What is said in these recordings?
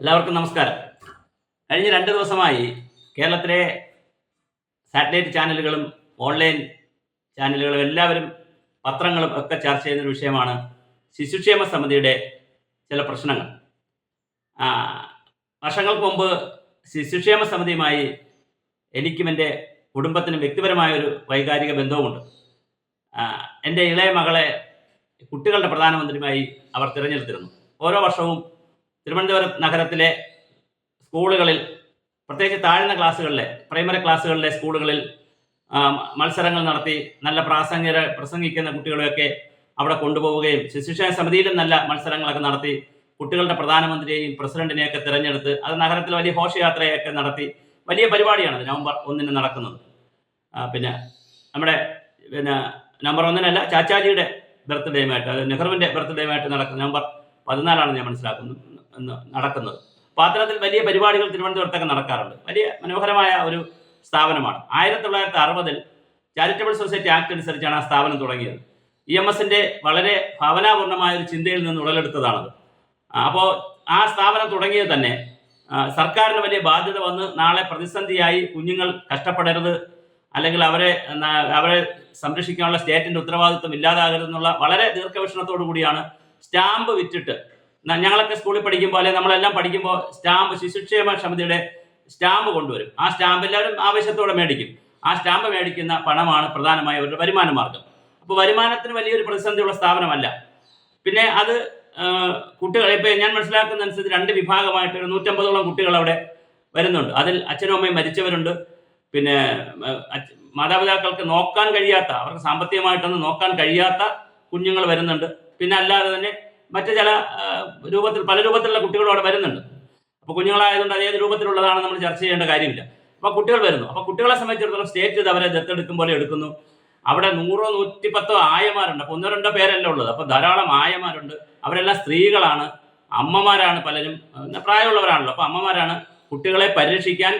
എല്ലാവർക്കും നമസ്കാരം. കഴിഞ്ഞ രണ്ട് ദിവസമായി കേരളത്തിലെ സാറ്റലൈറ്റ് ചാനലുകളും ഓൺലൈൻ ചാനലുകളും എല്ലാവരും പത്രങ്ങളും ഒക്കെ ചർച്ച ചെയ്യുന്നൊരു വിഷയമാണ് ശിശുക്ഷേമ സമിതിയുടെ ചില പ്രശ്നങ്ങൾ. വർഷങ്ങൾക്ക് മുമ്പ് ശിശുക്ഷേമ സമിതിയുമായി എനിക്കും എന്റെ കുടുംബത്തിനും വ്യക്തിപരമായ ഒരു വൈകാരിക ബന്ധവുമുണ്ട്. എന്റെ ഇളയ മകളെ കുട്ടികളുടെ പ്രധാനമന്ത്രിയുമായി അവർ തിരഞ്ഞെടുത്തിരുന്നു. ഓരോ വർഷവും തിരുവനന്തപുരം നഗരത്തിലെ സ്കൂളുകളിൽ പ്രത്യേകിച്ച് താഴ്ന്ന ക്ലാസ്സുകളിലെ പ്രൈമറി ക്ലാസ്സുകളിലെ സ്കൂളുകളിൽ മത്സരങ്ങൾ നടത്തി നല്ല പ്രാസംഗിക പ്രസംഗിക്കുന്ന കുട്ടികളെയൊക്കെ അവിടെ കൊണ്ടുപോവുകയും ശിശുക്ഷേമ സമിതിയിലും നല്ല മത്സരങ്ങളൊക്കെ നടത്തി കുട്ടികളുടെ പ്രധാനമന്ത്രിയെയും പ്രസിഡന്റിനെയൊക്കെ തിരഞ്ഞെടുത്ത് അത് നഗരത്തിൽ വലിയ ഘോഷയാത്രയൊക്കെ നടത്തി വലിയ പരിപാടിയാണ് നവംബർ ഒന്നിന് നടക്കുന്നത്. പിന്നെ നമ്മുടെ പിന്നെ നവംബർ ഒന്നിനല്ല ചാച്ചാജിയുടെ ബർത്ത്ഡേയുമായിട്ട് അത് നെഹ്റുവിന്റെ ബർത്ത്ഡേയുമായിട്ട് നടക്കുന്ന നവംബർ പതിനാലാണ് ഞാൻ മനസ്സിലാക്കുന്നത്. നടക്കുന്നത്. അപ്പോൾ അത്തരത്തിൽ വലിയ പരിപാടികൾ തിരുവനന്തപുരത്തൊക്കെ നടക്കാറുണ്ട്. വലിയ മനോഹരമായ ഒരു സ്ഥാപനമാണ്. ആയിരത്തി തൊള്ളായിരത്തി അറുപതിൽ ചാരിറ്റബിൾ സൊസൈറ്റി ആക്ട് അനുസരിച്ചാണ് ആ സ്ഥാപനം തുടങ്ങിയത്. ഇ എം എസിന്റെ വളരെ ഭാവനാപൂർണമായ ഒരു ചിന്തയിൽ നിന്ന് ഉടലെടുത്തതാണത്. അപ്പോൾ ആ സ്ഥാപനം തുടങ്ങിയത് തന്നെ സർക്കാരിന് വലിയ ബാധ്യത വന്ന് നാളെ പ്രതിസന്ധിയായി കുഞ്ഞുങ്ങൾ കഷ്ടപ്പെടരുത് അല്ലെങ്കിൽ അവരെ അവരെ സംരക്ഷിക്കാനുള്ള സ്റ്റേറ്റിന്റെ ഉത്തരവാദിത്വം ഇല്ലാതാകരുതെന്നുള്ള വളരെ ദീർഘവീക്ഷണത്തോടു കൂടിയാണ് സ്റ്റാമ്പ് വിറ്റിട്ട് ഞങ്ങളൊക്കെ സ്കൂളിൽ പഠിക്കുമ്പോൾ അല്ലെങ്കിൽ നമ്മളെല്ലാം പഠിക്കുമ്പോൾ സ്റ്റാമ്പ് ശിശുക്ഷേമ സമിതിയുടെ സ്റ്റാമ്പ് കൊണ്ടുവരും. ആ സ്റ്റാമ്പ് എല്ലാവരും ആവേശത്തോടെ മേടിക്കും. ആ സ്റ്റാമ്പ് മേടിക്കുന്ന പണമാണ് പ്രധാനമായ ഒരു വരുമാന മാർഗം. അപ്പോൾ വരുമാനത്തിന് വലിയൊരു പ്രതിസന്ധിയുള്ള സ്ഥാപനമല്ല. പിന്നെ അത് കുട്ടികൾ ഇപ്പോൾ ഞാൻ മനസ്സിലാക്കുന്ന അനുസരിച്ച് രണ്ട് വിഭാഗമായിട്ട് ഒരു നൂറ്റമ്പതോളം കുട്ടികൾ അവിടെ വരുന്നുണ്ട്. അതിൽ അച്ഛനും അമ്മയും മരിച്ചവരുണ്ട്. പിന്നെ മാതാപിതാക്കൾക്ക് നോക്കാൻ കഴിയാത്ത അവർക്ക് സാമ്പത്തികമായിട്ടൊന്നും നോക്കാൻ കഴിയാത്ത കുഞ്ഞുങ്ങൾ വരുന്നുണ്ട്. പിന്നെ അല്ലാതെ തന്നെ മറ്റു ചില രൂപത്തിൽ പല രൂപത്തിലുള്ള കുട്ടികളും അവിടെ വരുന്നുണ്ട്. അപ്പോൾ കുഞ്ഞുങ്ങളായതുകൊണ്ട് അതേത് രൂപത്തിലുള്ളതാണ് നമ്മൾ ചർച്ച ചെയ്യേണ്ട കാര്യമില്ല. അപ്പോൾ കുട്ടികൾ വരുന്നു. അപ്പോൾ കുട്ടികളെ സംബന്ധിച്ചിടത്തോളം സ്റ്റേറ്റ് ഇത് അവരെ ദത്തെടുക്കും പോലെ എടുക്കുന്നു. അവിടെ നൂറോ നൂറ്റിപ്പത്തോ ആയമാരുണ്ട്. അപ്പോൾ ഒന്നോ രണ്ടോ പേരല്ല ഉള്ളത്. അപ്പോൾ ധാരാളം ആയമാരുണ്ട്. അവരെല്ലാം സ്ത്രീകളാണ്. അമ്മമാരാണ് പലരും. പ്രായമുള്ളവരാണല്ലോ. അപ്പോൾ അമ്മമാരാണ് കുട്ടികളെ പരിരക്ഷിക്കാൻ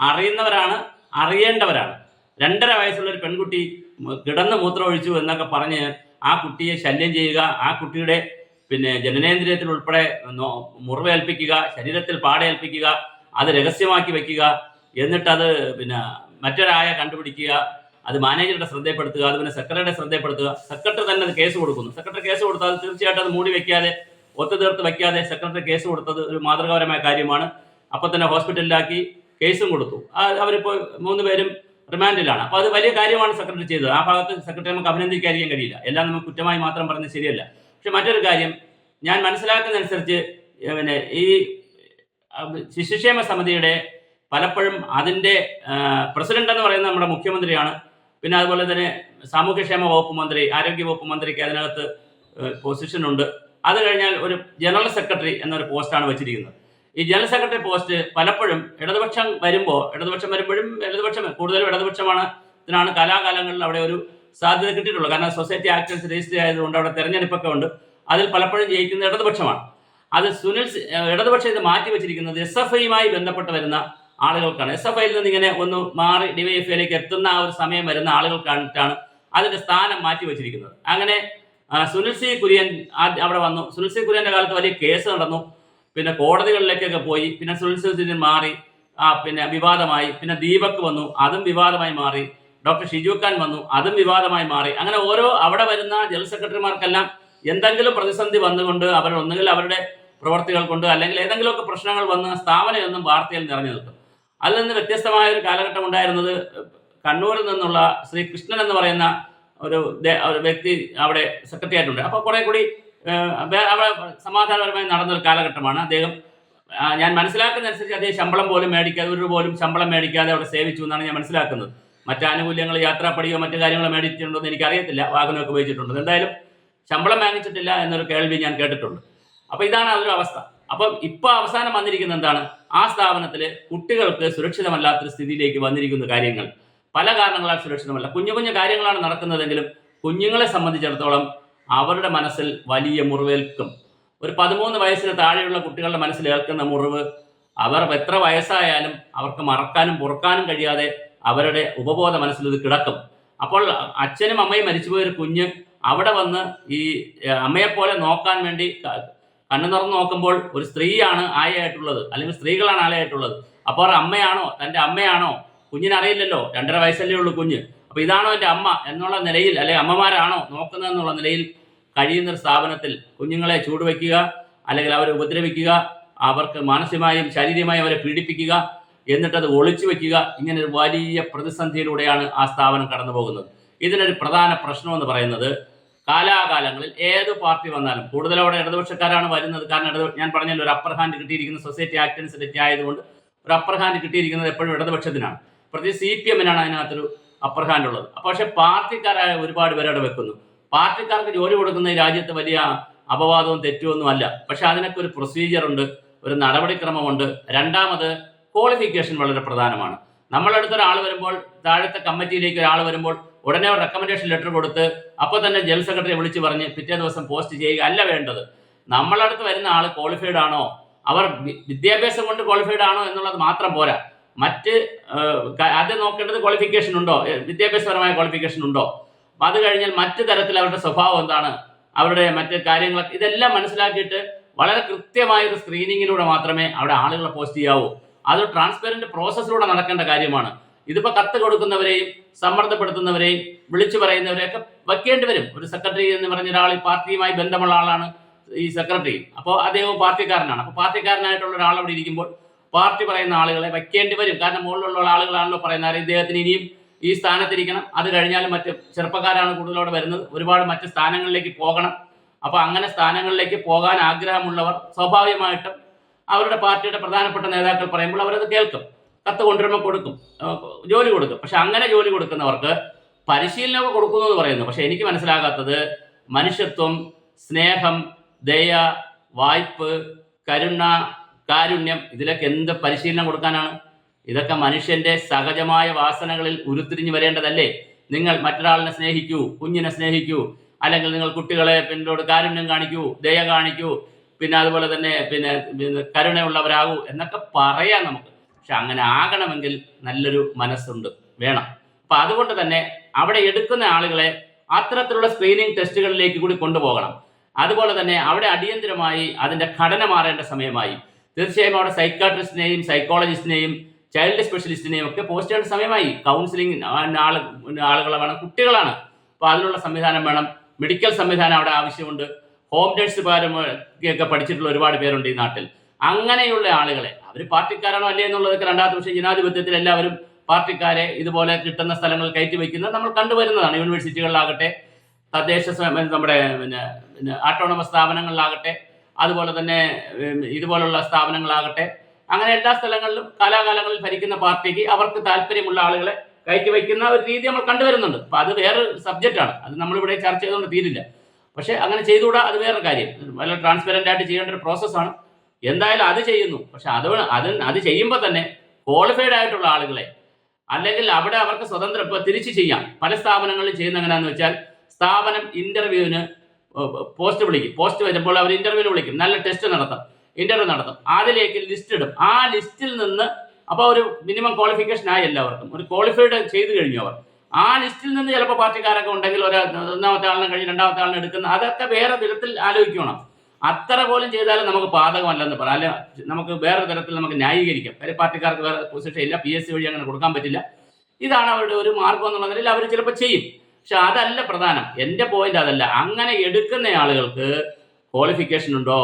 അറിയുന്നവരാണ് അറിയേണ്ടവരാണ്. രണ്ടര വയസ്സുള്ള ഒരു പെൺകുട്ടി കിടന്ന് മൂത്രമൊഴിച്ചു എന്നൊക്കെ പറഞ്ഞ് ആ കുട്ടിയെ ശല്യം ചെയ്യുക ആ കുട്ടിയുടെ പിന്നെ ജനനേന്ദ്രിയത്തിൽ ഉൾപ്പെടെ മുറിവേൽപ്പിക്കുക ശരീരത്തിൽ പാടേൽപ്പിക്കുക അത് രഹസ്യമാക്കി വെക്കുക എന്നിട്ട് അത് പിന്നെ മറ്റൊരായ കണ്ടുപിടിക്കുക അത് മാനേജറുടെ ശ്രദ്ധയപ്പെടുത്തുക അത് പിന്നെ സെക്രട്ടറിയുടെ ശ്രദ്ധയപ്പെടുത്തുക സെക്രട്ടറി തന്നെ അത് കേസ് കൊടുക്കുന്നു. സെക്രട്ടറി കേസ് കൊടുത്താൽ തീർച്ചയായിട്ടും അത് മൂടി വെക്കാതെ ഒത്തുതീർത്ത് വെക്കാതെ സെക്രട്ടറി കേസ് കൊടുത്തത് ഒരു മാതൃകാപരമായ കാര്യമാണ്. അപ്പോൾ തന്നെ ഹോസ്പിറ്റലിലാക്കി കേസും കൊടുത്തു. അവരിപ്പോൾ മൂന്ന് പേരും റിമാൻഡിലാണ്. അപ്പോൾ അത് വലിയ കാര്യമാണ് സെക്രട്ടറി ചെയ്തത്. ആ ഭാഗത്ത് സെക്രട്ടറി നമുക്ക് അഭിനന്ദിക്കാതിരിക്കാൻ കഴിയില്ല. എല്ലാം നമുക്ക് കുറ്റമായി മാത്രം പറഞ്ഞ് ശരിയല്ല. പക്ഷെ മറ്റൊരു കാര്യം ഞാൻ മനസ്സിലാക്കുന്നതനുസരിച്ച് പിന്നെ ഈ ശിശുക്ഷേമ സമിതിയുടെ പലപ്പോഴും അതിന്റെ പ്രസിഡന്റ് എന്ന് പറയുന്നത് നമ്മുടെ മുഖ്യമന്ത്രിയാണ്. പിന്നെ അതുപോലെ തന്നെ സാമൂഹ്യക്ഷേമ വകുപ്പ് മന്ത്രി ആരോഗ്യ വകുപ്പ് മന്ത്രിക്ക് അതിനകത്ത് പൊസിഷൻ ഉണ്ട്. അത് കഴിഞ്ഞാൽ ഒരു ജനറൽ സെക്രട്ടറി എന്നൊരു പോസ്റ്റാണ് വെച്ചിരിക്കുന്നത്. ഈ ജനറൽ സെക്രട്ടറി പോസ്റ്റ് പലപ്പോഴും ഇടതുപക്ഷം വരുമ്പോൾ ഇടതുപക്ഷം വരുമ്പോഴും ഇടതുപക്ഷം കൂടുതലും ഇടതുപക്ഷമാണ് ഇതിനാണ് കാലാകാലങ്ങളിൽ അവിടെ ഒരു സാധ്യത കിട്ടിയിട്ടുള്ളൂ. കാരണം സൊസൈറ്റി ആക്ഷൻസ് രജിസ്റ്റർ ആയതുകൊണ്ട് അവിടെ തെരഞ്ഞെടുപ്പൊക്കെ ഉണ്ട്. അതിൽ പലപ്പോഴും ജയിക്കുന്ന ഇടതുപക്ഷമാണ്. അത് സുനിൽ ഇടതുപക്ഷം ഇത് മാറ്റി വെച്ചിരിക്കുന്നത് എസ് എഫ് ഐയുമായി ബന്ധപ്പെട്ട് വരുന്ന ആളുകൾക്കാണ്. എസ് എഫ് ഐയിൽ നിന്ന് ഇങ്ങനെ ഒന്ന് മാറി ഡിവൈഎഫ്ഐയിലേക്ക് എത്തുന്ന ആ ഒരു സമയം വരുന്ന ആളുകൾക്കായിട്ടാണ് അതിന്റെ സ്ഥാനം മാറ്റി വെച്ചിരിക്കുന്നത്. അങ്ങനെ സുനിൽ സി കുര്യൻ അവിടെ വന്നു. സുനിൽ സി കുര്യന്റെ കാലത്ത് വലിയ കേസ് നടന്നു. പിന്നെ കോടതികളിലേക്കൊക്കെ പോയി. പിന്നെ സുനിൽ സി കുര്യൻ മാറി. പിന്നെ വിവാദമായി. പിന്നെ ദീപക് വന്നു. അതും വിവാദമായി മാറി. ഡോക്ടർ ഷിജു ഖാൻ വന്നു. അതും വിവാദമായി മാറി. അങ്ങനെ ഓരോ അവിടെ വരുന്ന ജനറൽ സെക്രട്ടറിമാർക്കെല്ലാം എന്തെങ്കിലും പ്രതിസന്ധി വന്നുകൊണ്ട് അവർ ഒന്നുകിൽ അവരുടെ പ്രവർത്തികൾ കൊണ്ട് അല്ലെങ്കിൽ ഏതെങ്കിലുമൊക്കെ പ്രശ്നങ്ങൾ വന്ന് സ്ഥാപനം എന്നും വാർത്തയിൽ നിറഞ്ഞു നിൽക്കും. അതിൽ നിന്ന് വ്യത്യസ്തമായ ഒരു കാലഘട്ടം ഉണ്ടായിരുന്നത് കണ്ണൂരിൽ നിന്നുള്ള ശ്രീ കൃഷ്ണൻ എന്ന് പറയുന്ന ഒരു വ്യക്തി അവിടെ സെക്രട്ടറി ആയിട്ടുണ്ട് അപ്പോൾ കുറെ കൂടി അവിടെ സമാധാനപരമായി നടന്നൊരു കാലഘട്ടമാണ്. അദ്ദേഹം ഞാൻ മനസ്സിലാക്കുന്നതനുസരിച്ച് അദ്ദേഹം ശമ്പളം പോലും മേടിക്കാതെ ഒരു പോലും ശമ്പളം മേടിക്കാതെ അവിടെ സേവിച്ചു എന്നാണ് ഞാൻ മനസ്സിലാക്കുന്നത്. മറ്റ് ആനുകൂല്യങ്ങൾ യാത്രാപ്പടിയോ മറ്റു കാര്യങ്ങളോ മേടിച്ചിട്ടുണ്ടോ എന്ന് എനിക്കറിയത്തില്ല. വാഹനമൊക്കെ ഉപയോഗിച്ചിട്ടുണ്ട്? എന്തായാലും ശമ്പളം വാങ്ങിച്ചിട്ടില്ല എന്നൊരു കേൾവി ഞാൻ കേട്ടിട്ടുണ്ട്. അപ്പോൾ ഇതാണ് അതൊരു അവസ്ഥ. അപ്പം ഇപ്പോൾ അവസാനം വന്നിരിക്കുന്ന എന്താണ്? ആ സ്ഥാപനത്തിൽ കുട്ടികൾക്ക് സുരക്ഷിതമല്ലാത്തൊരു സ്ഥിതിയിലേക്ക് വന്നിരിക്കുന്ന കാര്യങ്ങൾ. പല കാരണങ്ങളാൽ സുരക്ഷിതമല്ല. കുഞ്ഞു കുഞ്ഞു കാര്യങ്ങളാണ് നടക്കുന്നതെങ്കിലും കുഞ്ഞുങ്ങളെ സംബന്ധിച്ചിടത്തോളം അവരുടെ മനസ്സിൽ വലിയ മുറിവേൽക്കും. ഒരു പതിമൂന്ന് വയസ്സിന് താഴെയുള്ള കുട്ടികളുടെ മനസ്സിൽ ഏൽക്കുന്ന മുറിവ് അവർ എത്ര വയസ്സായാലും അവർക്ക് മറക്കാനും പൊറുക്കാനും കഴിയാതെ അവരുടെ ഉപബോധ മനസ്സിൽ ഇത് കിടക്കും. അപ്പോൾ അച്ഛനും അമ്മയും മരിച്ചുപോയ ഒരു കുഞ്ഞ് അവിടെ വന്ന് ഈ അമ്മയെപ്പോലെ നോക്കാൻ വേണ്ടി കണ്ണു തുറന്ന് നോക്കുമ്പോൾ ഒരു സ്ത്രീയാണ് ആയയായിട്ടുള്ളത്. അല്ലെങ്കിൽ സ്ത്രീകളാണ് ആലയായിട്ടുള്ളത് അപ്പോൾ അമ്മയാണോ തന്റെ അമ്മയാണോ? കുഞ്ഞിനറിയില്ലല്ലോ. രണ്ടര വയസ്സല്ലേ ഉള്ളൂ കുഞ്ഞ്. അപ്പോൾ ഇതാണോ എന്റെ അമ്മ എന്നുള്ള നിലയിൽ അല്ലെങ്കിൽ അമ്മമാരാണോ നോക്കുന്നതെന്നുള്ള നിലയിൽ കഴിയുന്ന ഒരു സ്ഥാപനത്തിൽ കുഞ്ഞുങ്ങളെ ചൂടുവെക്കുക അല്ലെങ്കിൽ അവരെ ഉപദ്രവിക്കുക അവർക്ക് മാനസികമായും ശാരീരികമായും അവരെ പീഡിപ്പിക്കുക എന്നിട്ടത് ഒളിച്ചു വെക്കുക ഇങ്ങനെ ഒരു വലിയ പ്രതിസന്ധിയിലൂടെയാണ് ആ സ്ഥാപനം കടന്നു പോകുന്നത്. ഇതിനൊരു പ്രധാന പ്രശ്നം എന്ന് പറയുന്നത് കാലാകാലങ്ങളിൽ ഏത് പാർട്ടി വന്നാലും കൂടുതൽ അവിടെ ഇടതുപക്ഷക്കാരാണ് വരുന്നത്. കാരണം ഇടതു ഞാൻ പറഞ്ഞല്ലോ ഒരു അപ്പർ ഹാൻഡ് കിട്ടിയിരിക്കുന്ന സൊസൈറ്റി ആക്ട് അനുസരിച്ച് ആയതുകൊണ്ട് ഒരു അപ്പർ ഹാൻഡ് കിട്ടിയിരിക്കുന്നത് എപ്പോഴും ഇടതുപക്ഷത്തിനാണ്. പ്രത്യേകിച്ച് സി പി എമ്മിനാണ് അതിനകത്തൊരു അപ്പർ ഹാൻഡ് ഉള്ളത്. പക്ഷേ പാർട്ടിക്കാരായ ഒരുപാട് പേര് അവിടെ വെക്കുന്നു. പാർട്ടിക്കാർക്ക് ജോലി കൊടുക്കുന്ന ഈ രാജ്യത്ത് വലിയ അപവാദവും തെറ്റുമൊന്നും അല്ല. പക്ഷെ അതിനൊക്കെ ഒരു പ്രൊസീജിയർ ഉണ്ട് ഒരു നടപടിക്രമമുണ്ട്. രണ്ടാമത് ക്വാളിഫിക്കേഷൻ വളരെ പ്രധാനമാണ്. നമ്മളടുത്ത് ഒരാൾ വരുമ്പോൾ താഴത്തെ കമ്മിറ്റിയിലേക്ക് ഒരാൾ വരുമ്പോൾ ഉടനെ ഒരു റെക്കമെൻഡേഷൻ ലെറ്റർ കൊടുത്ത് അപ്പോൾ തന്നെ ജനറൽ സെക്രട്ടറി വിളിച്ച് പറഞ്ഞ് പിറ്റേ ദിവസം പോസ്റ്റ് ചെയ്യുക അല്ല വേണ്ടത്. നമ്മളടുത്ത് വരുന്ന ആൾ ക്വാളിഫൈഡ് ആണോ? അവർ വിദ്യാഭ്യാസം കൊണ്ട് ക്വാളിഫൈഡ് ആണോ എന്നുള്ളത് മാത്രം പോരാ. മറ്റ് അത് നോക്കേണ്ടത് ക്വാളിഫിക്കേഷൻ ഉണ്ടോ? വിദ്യാഭ്യാസപരമായ ക്വാളിഫിക്കേഷൻ ഉണ്ടോ? അപ്പൊ അത് കഴിഞ്ഞാൽ മറ്റ് തരത്തിൽ അവരുടെ സ്വഭാവം എന്താണ്? അവരുടെ മറ്റ് കാര്യങ്ങളൊക്കെ ഇതെല്ലാം മനസ്സിലാക്കിയിട്ട് വളരെ കൃത്യമായ ഒരു സ്ക്രീനിങ്ങിലൂടെ മാത്രമേ അവിടെ ആളുകളെ പോസ്റ്റ് ചെയ്യാവൂ. അത് ട്രാൻസ്പെറന്റ് പ്രോസസ്സിലൂടെ നടക്കേണ്ട കാര്യമാണ്. ഇതിപ്പോ കത്ത് കൊടുക്കുന്നവരെയും സമ്മർദ്ദപ്പെടുത്തുന്നവരെയും വിളിച്ചു പറയുന്നവരെയൊക്കെ വയ്ക്കേണ്ടി വരും. ഒരു സെക്രട്ടറി എന്ന് പറഞ്ഞ ഒരാൾ ഈ പാർട്ടിയുമായി ബന്ധമുള്ള ആളാണ് ഈ സെക്രട്ടറി അപ്പോൾ അദ്ദേഹവും പാർട്ടിക്കാരനാണ്. അപ്പോൾ പാർട്ടിക്കാരനായിട്ടുള്ള ഒരാൾ അവിടെ ഇരിക്കുമ്പോൾ പാർട്ടി പറയുന്ന ആളുകളെ വയ്ക്കേണ്ടി വരും. കാരണം മുകളിലുള്ള ആളുകളാണല്ലോ പറയുന്നത്. ഇദ്ദേഹത്തിന് ഇനിയും ഈ സ്ഥാനത്തിരിക്കണം. അത് കഴിഞ്ഞാലും മറ്റ് ചെറുപ്പക്കാരാണ് കൂടുതലവിടെ വരുന്നത്. ഒരുപാട് മറ്റ് സ്ഥാനങ്ങളിലേക്ക് പോകണം. അപ്പോൾ അങ്ങനെ സ്ഥാനങ്ങളിലേക്ക് പോകാൻ ആഗ്രഹമുള്ളവർ സ്വാഭാവികമായിട്ടും അവരുടെ പാർട്ടിയുടെ പ്രധാനപ്പെട്ട നേതാക്കൾ പറയുമ്പോൾ അവരത് കേൾക്കും. കത്ത് കൊണ്ടുവരുമ്പോൾ കൊടുക്കും. ജോലി കൊടുക്കും. പക്ഷെ അങ്ങനെ ജോലി കൊടുക്കുന്നവർക്ക് പരിശീലനമൊക്കെ കൊടുക്കുന്നു എന്ന് പറയുന്നു. പക്ഷെ എനിക്ക് മനസ്സിലാകാത്തത് മനുഷ്യത്വം സ്നേഹം ദയ വായ്പ് കരുണ കാരുണ്യം ഇതിലൊക്കെ എന്ത് പരിശീലനം കൊടുക്കാനാണ്? ഇതൊക്കെ മനുഷ്യന്റെ സഹജമായ വാസനകളിൽ ഉരുത്തിരിഞ്ഞു വരേണ്ടതല്ലേ? നിങ്ങൾ മറ്റൊരാളിനെ സ്നേഹിക്കൂ കുഞ്ഞിനെ സ്നേഹിക്കൂ അല്ലെങ്കിൽ നിങ്ങൾ കുട്ടികളെ പിന്നോട് കാരുണ്യം കാണിക്കൂ ദയ കാണിക്കൂ പിന്നെ അതുപോലെ തന്നെ പിന്നെ കരുണയുള്ളവരാകൂ എന്നൊക്കെ പറയാം നമുക്ക്. പക്ഷെ അങ്ങനെ ആകണമെങ്കിൽ നല്ലൊരു മനസ്സുണ്ട്. വേണം. അപ്പൊ അതുകൊണ്ട് തന്നെ അവിടെ എടുക്കുന്ന ആളുകളെ അത്തരത്തിലുള്ള സ്ക്രീനിങ് ടെസ്റ്റുകളിലേക്ക് കൂടി കൊണ്ടുപോകണം. അതുപോലെ തന്നെ അവിടെ അടിയന്തരമായി അതിന്റെ ഘടന മാറേണ്ട സമയമായി. തീർച്ചയായും അവിടെ സൈക്കാട്രിസ്റ്റിനെയും സൈക്കോളജിസ്റ്റിനെയും ചൈൽഡ് സ്പെഷ്യലിസ്റ്റിനെയും ഒക്കെ പോസ്റ്റ് ചെയ്യേണ്ട സമയമായി. കൗൺസിലിംഗ് ആൾ ആളുകളെ വേണം കുട്ടികളാണ്. അപ്പോൾ അതിനുള്ള സംവിധാനം വേണം. മെഡിക്കൽ സംവിധാനം അവിടെ ആവശ്യമുണ്ട്. ഹോം നഴ്സ് ഒക്കെ പഠിച്ചിട്ടുള്ള ഒരുപാട് പേരുണ്ട് ഈ നാട്ടിൽ. അങ്ങനെയുള്ള ആളുകളെ അവർ പാർട്ടിക്കാരാണോ അല്ലേ എന്നുള്ളതൊക്കെ രണ്ടാമത്തെ പക്ഷേ ജനാധിപത്യത്തിൽ എല്ലാവരും പാർട്ടിക്കാരെ ഇതുപോലെ കിട്ടുന്ന സ്ഥലങ്ങൾ കയറ്റി വയ്ക്കുന്നത് നമ്മൾ കണ്ടുവരുന്നതാണ്. യൂണിവേഴ്സിറ്റികളിലാകട്ടെ തദ്ദേശ നമ്മുടെ പിന്നെ പിന്നെ ആട്ടോണമസ് സ്ഥാപനങ്ങളിലാകട്ടെ അതുപോലെ തന്നെ ഇതുപോലുള്ള സ്ഥാപനങ്ങളാകട്ടെ അങ്ങനെ എല്ലാ സ്ഥലങ്ങളിലും കാലാകാലങ്ങളിൽ ഭരിക്കുന്ന പാർട്ടിക്ക് അവർക്ക് താല്പര്യമുള്ള ആളുകളെ കയറ്റി വയ്ക്കുന്ന ഒരു രീതി നമ്മൾ കണ്ടുവരുന്നുണ്ട്. അപ്പൊ അത് വേറൊരു സബ്ജക്റ്റാണ് അത് നമ്മളിവിടെ ചർച്ച ചെയ്തുകൊണ്ട് തീരില്ല. പക്ഷെ അങ്ങനെ ചെയ്തുകൂടാ അത് വേറൊരു കാര്യം. നല്ല ട്രാൻസ്പെറന്റ് ആയിട്ട് ചെയ്യേണ്ട ഒരു പ്രോസസ്സാണ് എന്തായാലും അത് ചെയ്യുന്നു. പക്ഷെ അത് അത് അത് ചെയ്യുമ്പോൾ തന്നെ ക്വാളിഫൈഡ് ആയിട്ടുള്ള ആളുകളെ അല്ലെങ്കിൽ അവിടെ അവർക്ക് സ്വതന്ത്രം ഇപ്പൊ തിരിച്ചു ചെയ്യാം. പല സ്ഥാപനങ്ങളിൽ ചെയ്യുന്ന എങ്ങനെയാന്ന് വെച്ചാൽ സ്ഥാപനം ഇന്റർവ്യൂവിന് പോസ്റ്റ് വിളിക്കും. പോസ്റ്റ് വരുമ്പോൾ അവർ ഇന്റർവ്യൂവിന് വിളിക്കും. നല്ല ടെസ്റ്റ് നടത്തും. ഇന്റർവ്യൂ നടത്തും. അതിലേക്ക് ലിസ്റ്റ് ഇടും. ആ ലിസ്റ്റിൽ നിന്ന് അപ്പോൾ ഒരു മിനിമം ക്വാളിഫിക്കേഷൻ ആയി എല്ലാവർക്കും. ഒരു ക്വാളിഫൈഡ് ചെയ്തു കഴിഞ്ഞു അവർ. ആ ലിസ്റ്റിൽ നിന്ന് ചിലപ്പോൾ പാർട്ടിക്കാരൊക്കെ ഉണ്ടെങ്കിൽ ഒരു ഒന്നാമത്തെ ആളിനെ കഴിഞ്ഞ് രണ്ടാമത്തെ ആളിനെ എടുക്കുന്ന അതൊക്കെ വേറെ തരത്തിൽ ആലോചിക്കണം. അത്ര പോലും ചെയ്താലും നമുക്ക് പാതകമല്ലെന്ന് പറയാം. അല്ലെ നമുക്ക് വേറെ തരത്തിൽ നമുക്ക് ന്യായീകരിക്കാം. കാര്യം പാർട്ടിക്കാർക്ക് വേറെ പൊസിഷൻ ഇല്ല പി എസ് സി വഴി അങ്ങനെ കൊടുക്കാൻ പറ്റില്ല. ഇതാണ് അവരുടെ ഒരു മാർഗം എന്നുള്ള നിലയിൽ അവർ ചിലപ്പോൾ ചെയ്യും. പക്ഷെ അതല്ല പ്രധാനം. എന്റെ പോയിന്റ് അതല്ല. അങ്ങനെ എടുക്കുന്ന ആളുകൾക്ക് ക്വാളിഫിക്കേഷൻ ഉണ്ടോ?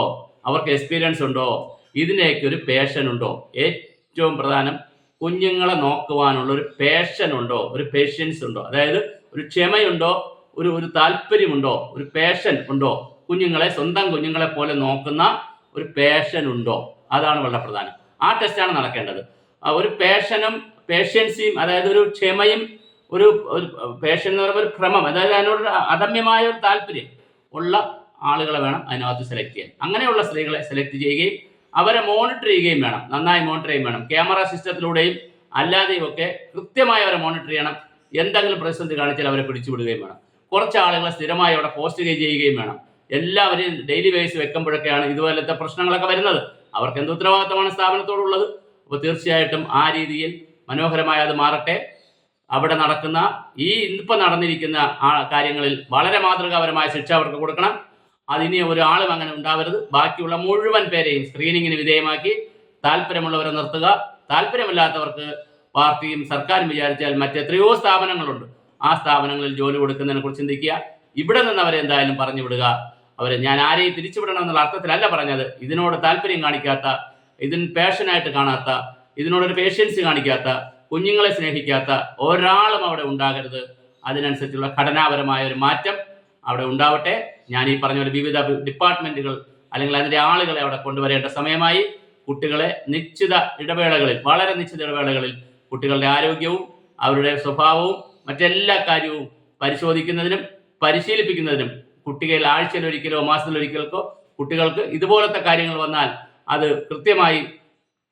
അവർക്ക് എക്സ്പീരിയൻസ് ഉണ്ടോ? ഇതിനെയൊക്കെ ഒരു പേഷൻ ഉണ്ടോ? ഏറ്റവും പ്രധാനം കുഞ്ഞുങ്ങളെ നോക്കുവാനുള്ള ഒരു പേഷൻ ഉണ്ടോ ഒരു പേഷ്യൻസ് ഉണ്ടോ? അതായത് ഒരു ക്ഷമയുണ്ടോ? ഒരു ഒരു താല്പര്യമുണ്ടോ? ഒരു പേഷൻ ഉണ്ടോ? കുഞ്ഞുങ്ങളെ സ്വന്തം കുഞ്ഞുങ്ങളെ പോലെ നോക്കുന്ന ഒരു പേഷൻ ഉണ്ടോ? അതാണ് വളരെ പ്രധാനം. ആ ടെസ്റ്റാണ് നടക്കേണ്ടത്. ഒരു പേഷനും പേഷ്യൻസിയും അതായത് ഒരു ക്ഷമയും ഒരു ഒരു പേഷൻ എന്ന് പറയുമ്പോൾ ഒരു ഭ്രമം അതായത് അതിനോട് അദമ്യമായ ഒരു താല്പര്യം ഉള്ള ആളുകളെ വേണം അതിനകത്ത് സെലക്ട് ചെയ്യാൻ. അങ്ങനെയുള്ള സ്ത്രീകളെ സെലക്ട് ചെയ്യുകയും അവരെ മോണിറ്റർ ചെയ്യുകയും വേണം. നന്നായി മോണിറ്റർ ചെയ്യുകയും വേണം. ക്യാമറ സിസ്റ്റത്തിലൂടെയും അല്ലാതെയും ഒക്കെ കൃത്യമായി അവരെ മോണിറ്റർ ചെയ്യണം. എന്തെങ്കിലും പ്രതിസന്ധി കാണിച്ചാൽ അവരെ പിടിച്ചുവിടുകയും വേണം. കുറച്ച് ആളുകളെ സ്ഥിരമായി അവിടെ പോസ്റ്റ് ചെയ്യുകയും വേണം. എല്ലാവരെയും ഡെയിലി ബേസ് വെക്കുമ്പോഴൊക്കെയാണ് ഇതുപോലത്തെ പ്രശ്നങ്ങളൊക്കെ വരുന്നത്. അവർക്ക് എന്ത് ഉത്തരവാദിത്തമാണ് സ്ഥാപനത്തോടുള്ളത്? അപ്പോൾ തീർച്ചയായിട്ടും ആ രീതിയിൽ മനോഹരമായ അത് മാറട്ടെ. അവിടെ നടക്കുന്ന ഈ ഇന്നിപ്പോൾ നടന്നിരിക്കുന്ന ആ കാര്യങ്ങളിൽ വളരെ മാതൃകാപരമായ ശിക്ഷ അവർക്ക് കൊടുക്കണം. അതിനി ഒരാളും അങ്ങനെ ഉണ്ടാവരുത്. ബാക്കിയുള്ള മുഴുവൻ പേരെയും സ്ക്രീനിങ്ങിന് വിധേയമാക്കി താല്പര്യമുള്ളവരെ നിർത്തുക. താല്പര്യമില്ലാത്തവർക്ക് പാർട്ടിയും സർക്കാരും വിചാരിച്ചാൽ മറ്റെത്രയോ സ്ഥാപനങ്ങളുണ്ട്. ആ സ്ഥാപനങ്ങളിൽ ജോലി കൊടുക്കുന്നതിനെ കുറിച്ച് ചിന്തിക്കുക. ഇവിടെ നിന്ന് അവരെ എന്തായാലും പറഞ്ഞു വിടുക. അവരെ ഞാൻ ആരെയും തിരിച്ചുവിടണം എന്നുള്ള അർത്ഥത്തിലല്ല പറഞ്ഞത്. ഇതിനോട് താല്പര്യം കാണിക്കാത്ത ഇതിന് പാഷനായിട്ട് കാണാത്ത ഇതിനോടൊരു പേഷ്യൻസ് കാണിക്കാത്ത കുഞ്ഞുങ്ങളെ സ്നേഹിക്കാത്ത ഒരാളും അവിടെ ഉണ്ടാകരുത്. അതിനനുസരിച്ചുള്ള ഘടനാപരമായ ഒരു മാറ്റം അവിടെ ഉണ്ടാവട്ടെ. ഞാൻ ഈ പറഞ്ഞ പോലെ വിവിധ ഡിപ്പാർട്ട്മെന്റുകൾ അല്ലെങ്കിൽ അതിന്റെ ആളുകളെ അവിടെ കൊണ്ടുവരേണ്ട സമയമായി. കുട്ടികളെ നിശ്ചിത ഇടവേളകളിൽ വളരെ നിശ്ചിത ഇടവേളകളിൽ കുട്ടികളുടെ ആരോഗ്യവും അവരുടെ സ്വഭാവവും മറ്റെല്ലാ കാര്യവും പരിശോധിക്കുന്നതിനും പരിശീലിപ്പിക്കുന്നതിനും കുട്ടികൾ ആഴ്ചയിലൊരിക്കലോ മാസത്തിലൊരിക്കലോ കുട്ടികൾക്ക് ഇതുപോലത്തെ കാര്യങ്ങൾ വന്നാൽ അത് കൃത്യമായി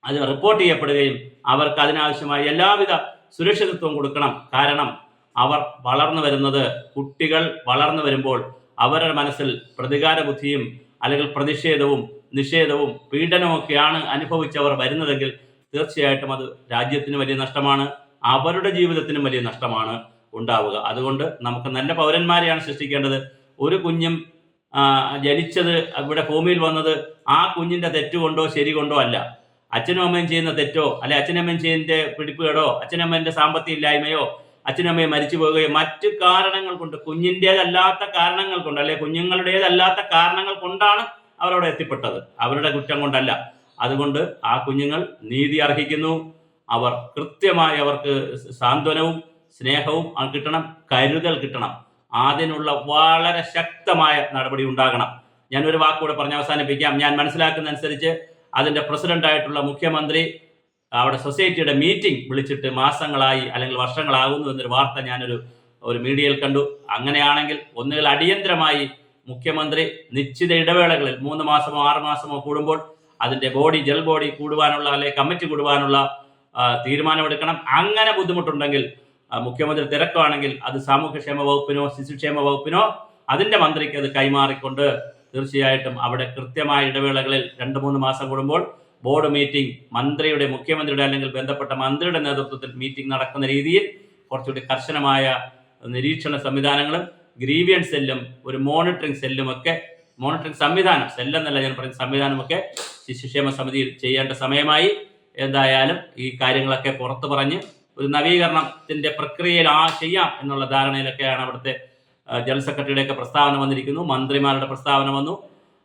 അത് റിപ്പോർട്ട് ചെയ്യപ്പെടുകയും അവർക്ക് അതിനാവശ്യമായ എല്ലാവിധ സുരക്ഷിതത്വം കൊടുക്കണം. കാരണം അവർ വളർന്നു വരുന്നത് കുട്ടികൾ വളർന്നു വരുമ്പോൾ അവരുടെ മനസ്സിൽ പ്രതികാര ബുദ്ധിയും അല്ലെങ്കിൽ പ്രതിഷേധവും നിഷേധവും പീഡനമൊക്കെയാണ് അനുഭവിച്ചവർ വരുന്നതെങ്കിൽ തീർച്ചയായിട്ടും അത് രാജ്യത്തിന് വലിയ നഷ്ടമാണ് അവരുടെ ജീവിതത്തിനും വലിയ നഷ്ടമാണ് ഉണ്ടാവുക. അതുകൊണ്ട് നമുക്ക് നല്ല പൗരന്മാരെയാണ് സൃഷ്ടിക്കേണ്ടത്. ഒരു കുഞ്ഞും ജനിച്ചത് ഇവിടെ ഭൂമിയിൽ വന്നത് ആ കുഞ്ഞിന്റെ തെറ്റുകൊണ്ടോ ശരി കൊണ്ടോ അല്ല. അച്ഛനും അമ്മയും ചെയ്യുന്ന തെറ്റോ അല്ലെ അച്ഛനമ്മയും ചെയ്യുന്ന പിടിപ്പുകേടോ അച്ഛനമ്മേന്റെ സാമ്പത്തിക ഇല്ലായ്മയോ അച്ഛനും അമ്മയും മരിച്ചു പോവുകയോ മറ്റ് കാരണങ്ങൾ കൊണ്ട് കുഞ്ഞിന്റെതല്ലാത്ത കാരണങ്ങൾ കൊണ്ട് അല്ലെ കുഞ്ഞുങ്ങളുടേതല്ലാത്ത കാരണങ്ങൾ കൊണ്ടാണ് അവരവിടെ എത്തിപ്പെട്ടത്. അവരുടെ കുറ്റം കൊണ്ടല്ല. അതുകൊണ്ട് ആ കുഞ്ഞുങ്ങൾ നീതി അർഹിക്കുന്നു. അവർ കൃത്യമായി അവർക്ക് സാന്ത്വനവും സ്നേഹവും കിട്ടണം കരുതൽ കിട്ടണം. അതിനുള്ള വളരെ ശക്തമായ നടപടി ഉണ്ടാകണം. ഞാൻ ഒരു വാക്കുകൂടെ പറഞ്ഞ് അവസാനിപ്പിക്കാം. ഞാൻ മനസ്സിലാക്കുന്ന അനുസരിച്ച് അതിന്റെ പ്രസിഡന്റ് ആയിട്ടുള്ള മുഖ്യമന്ത്രി അവിടെ സൊസൈറ്റിയുടെ മീറ്റിംഗ് വിളിച്ചിട്ട് മാസങ്ങളായി അല്ലെങ്കിൽ വർഷങ്ങളാകുന്നു എന്നൊരു വാർത്ത ഞാനൊരു ഒരു മീഡിയയിൽ കണ്ടു. അങ്ങനെയാണെങ്കിൽ ഒന്നുകിൽ അടിയന്തരമായി മുഖ്യമന്ത്രി നിശ്ചിത ഇടവേളകളിൽ മൂന്ന് മാസമോ ആറ് മാസമോ കൂടുമ്പോൾ അതിന്റെ ബോഡി ജെൽ ബോഡി കൂടുവാനുള്ള അല്ലെങ്കിൽ കമ്മിറ്റി കൂടുവാനുള്ള തീരുമാനമെടുക്കണം. അങ്ങനെ ബുദ്ധിമുട്ടുണ്ടെങ്കിൽ മുഖ്യമന്ത്രി തിരക്കുവാണെങ്കിൽ അത് സാമൂഹ്യക്ഷേമ വകുപ്പിനോ ശിശുക്ഷേമ വകുപ്പിനോ അതിന്റെ മന്ത്രിക്ക് അത് കൈമാറിക്കൊണ്ട് തീർച്ചയായിട്ടും അവിടെ കൃത്യമായ ഇടവേളകളിൽ രണ്ട് മൂന്ന് മാസം കൂടുമ്പോൾ ബോർഡ് മീറ്റിംഗ് മന്ത്രിയുടെ മുഖ്യമന്ത്രിയുടെ അല്ലെങ്കിൽ ബന്ധപ്പെട്ട മന്ത്രിയുടെ നേതൃത്വത്തിൽ മീറ്റിംഗ് നടക്കുന്ന രീതിയിൽ കുറച്ചുകൂടി കർശനമായ നിരീക്ഷണ സംവിധാനങ്ങളും ഗ്രീവിയൻസ് സെല്ലും ഒരു മോണിറ്ററിംഗ് സെല്ലും ഒക്കെ മോണിറ്ററിംഗ് സംവിധാനം സെല്ലെന്നല്ല ഞാൻ പറയുന്ന സംവിധാനമൊക്കെ ശിശുക്ഷേമ സമിതിയിൽ ചെയ്യേണ്ട സമയമായി. എന്തായാലും ഈ കാര്യങ്ങളൊക്കെ പുറത്തു പറഞ്ഞ് ഒരു നവീകരണത്തിന്റെ പ്രക്രിയയിൽ ആ ചെയ്യാം എന്നുള്ള ധാരണയിലൊക്കെയാണ് അവിടുത്തെ ജനറൽ സെക്രട്ടറിയുടെയൊക്കെ പ്രസ്താവന വന്നിരിക്കുന്നു മന്ത്രിമാരുടെ പ്രസ്താവന വന്നു.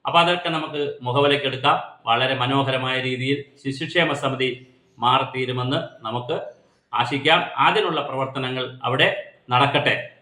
അപ്പൊ അതൊക്കെ നമുക്ക് മുഖവിലയ്ക്ക് എടുക്കാം. വളരെ മനോഹരമായ രീതിയിൽ ശിശുക്ഷേമ സമിതി മാറിത്തീരുമെന്ന് നമുക്ക് ആശിക്കാം. അതിനുള്ള പ്രവർത്തനങ്ങൾ അവിടെ നടക്കട്ടെ.